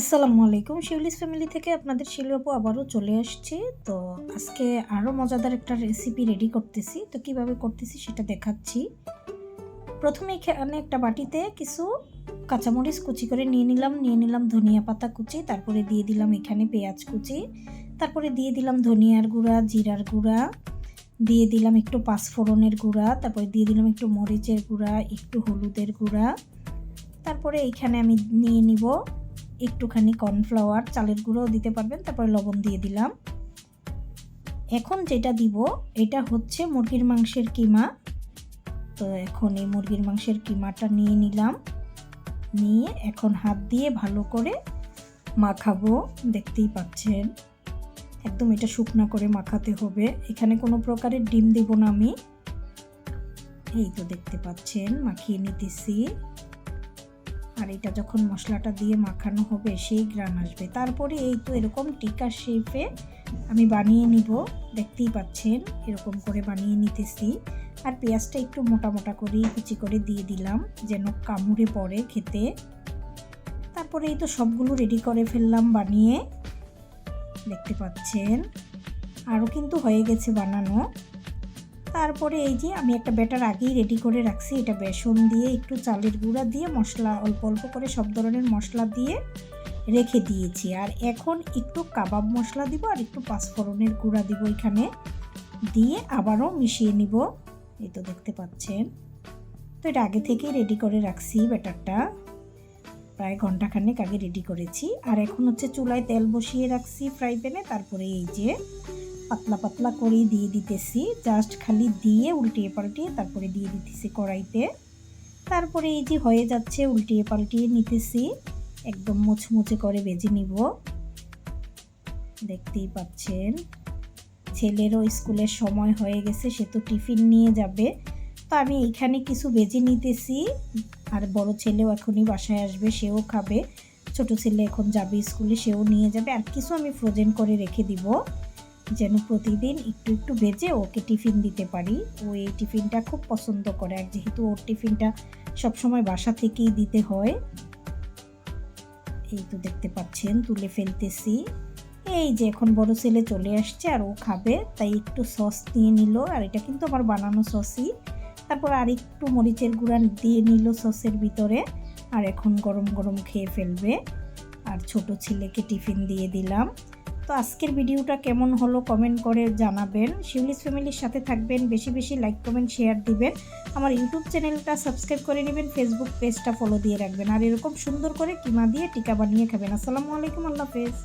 আসসালামু আলাইকুম। শিউলিস ফ্যামিলি থেকে আপনাদের শিলু আপু আবারও চলে আসছি। তো আজকে আরও মজাদার একটা রেসিপি রেডি করতেছি। তো কীভাবে করতেছি সেটা দেখাচ্ছি। প্রথমে এখানে একটা বাটিতে কিছু কাঁচামরিচ কুচি করে নিয়ে নিলাম। নিয়ে নিলাম ধনিয়া পাতা কুচি, তারপরে দিয়ে দিলাম এখানে পেঁয়াজ কুচি, তারপরে দিয়ে দিলাম ধনিয়ার গুঁড়া, জিরার গুঁড়া, দিয়ে দিলাম একটু পাঁচফোড়নের গুঁড়া, তারপরে দিয়ে দিলাম একটু মরিচের গুঁড়া, একটু হলুদের গুঁড়া, তারপরে এখানে আমি নিয়ে নিব একটুখানি কর্নফ্লাওয়ার চালের গুঁড়োও দিতে পারবেন, তারপরে লবণ দিয়ে দিলাম। এখন যেটা দিব, এটা হচ্ছে মুরগির মাংসের কিমা। তো এখন এই মুরগির মাংসের কিমাটা নিয়ে নিলাম। নিয়ে এখন হাত দিয়ে ভালো করে মাখাবো, দেখতেই পাচ্ছেন। একদম এটা শুকনা করে মাখাতে হবে। এখানে কোনো প্রকারের ডিম দেব না আমি। এই তো দেখতে পাচ্ছেন, মাখিয়ে নিতেছি। আর এটা যখন মশলাটা দিয়ে মাখানো হবে, সেই গ্রান আসবে। তারপরে এই তো এরকম টিকা শেপে আমি বানিয়ে নিব। দেখতেই পাচ্ছেন, এরকম করে বানিয়ে নিতেছি। আর পেঁয়াজটা একটু মোটা মোটা করে কুচি করে দিয়ে দিলাম, যেন কামড়ে পড়ে খেতে। তারপরে এই তো সবগুলো রেডি করে ফেললাম বানিয়ে। দেখতে পাচ্ছেন, আরও কিন্তু হয়ে গেছে বানানো। তারপরে এই যে আমি একটা ব্যাটার আগেই রেডি করে রাখছি। এটা বেসন দিয়ে, একটু চালের গুঁড়া দিয়ে, মশলা অল্প অল্প করে সব ধরনের মশলা দিয়ে রেখে দিয়েছি। আর এখন একটু কাবাব মশলা দিব আর একটু পাঁচফোড়নের গুঁড়া দিব এখানে। দিয়ে আবারও মিশিয়ে নিব। এই তো দেখতে পাচ্ছেন। তো এটা আগে থেকেই রেডি করে রাখছি ব্যাটারটা। প্রায় ঘন্টাখানেক আগে রেডি করেছি। আর এখন হচ্ছে চুলায় তেল বসিয়ে রাখছি ফ্রাই প্যানে তারপরে এই যে পাতলা পাতলা করে দিয়ে দিতেছি। জাস্ট খালি দিয়ে উল্টিয়ে পাল্টিয়ে তারপরে দিয়ে দিতেছি কড়াইতে। তারপরে এই যে হয়ে যাচ্ছে উল্টিয়ে পাল্টিয়ে নিতেছি। একদম মুচমুচে করে বেজে নিব। দেখতেই পাচ্ছেন, ছেলেরও স্কুলের সময় হয়ে গেছে, সে তো টিফিন নিয়ে যাবে। তো আমি এইখানে কিছু বেজে নিতেছি। আর বড় ছেলেও এখনই বাসায় আসবে, সেও খাবে। ছোট ছেলে এখন যাবে স্কুলে, সেও নিয়ে যাবে। আর কিছু আমি ফ্রোজেন করে রেখে দিব। যেন প্রতিদিন একটু একটু বেজে ওকে টিফিন দিতে পারি। ও এই টিফিনটা খুব পছন্দ করে আর যেহেতু ওর টিফিনটা সবসময় বাসা থেকেই দিতে হয়। এই তো দেখতে পাচ্ছেন, তুলে ফেলতেছি। এই যে এখন বড় ছেলে চলে আসছে আর ও খাবে, তাই একটু সস নিয়ে নিল। আর এটা কিন্তু আমার বানানো সসই। তারপর আর একটু মরিচের গুঁড়া দিয়ে নিল সসের ভিতরে। আর এখন গরম গরম খেয়ে ফেলবে। আর ছোট ছেলেকে টিফিন দিয়ে দিলাম। তো আজকের ভিডিওটা কেমন হলো কমেন্ট করে জানাবেন। শিউলিস ফ্যামিলির সাথে থাকবেন, বেশি বেশি লাইক কমেন্ট শেয়ার দিবেন। আমার ইউটিউব চ্যানেলটা সাবস্ক্রাইব করে নেবেন ফেসবুক পেজটা ফলো দিয়ে রাখবেন। আর এরকম সুন্দর করে কিমা দিয়ে টিকা বানিয়ে খাবেন। আসসালামু আলাইকুম, আল্লাহ হাফেজ।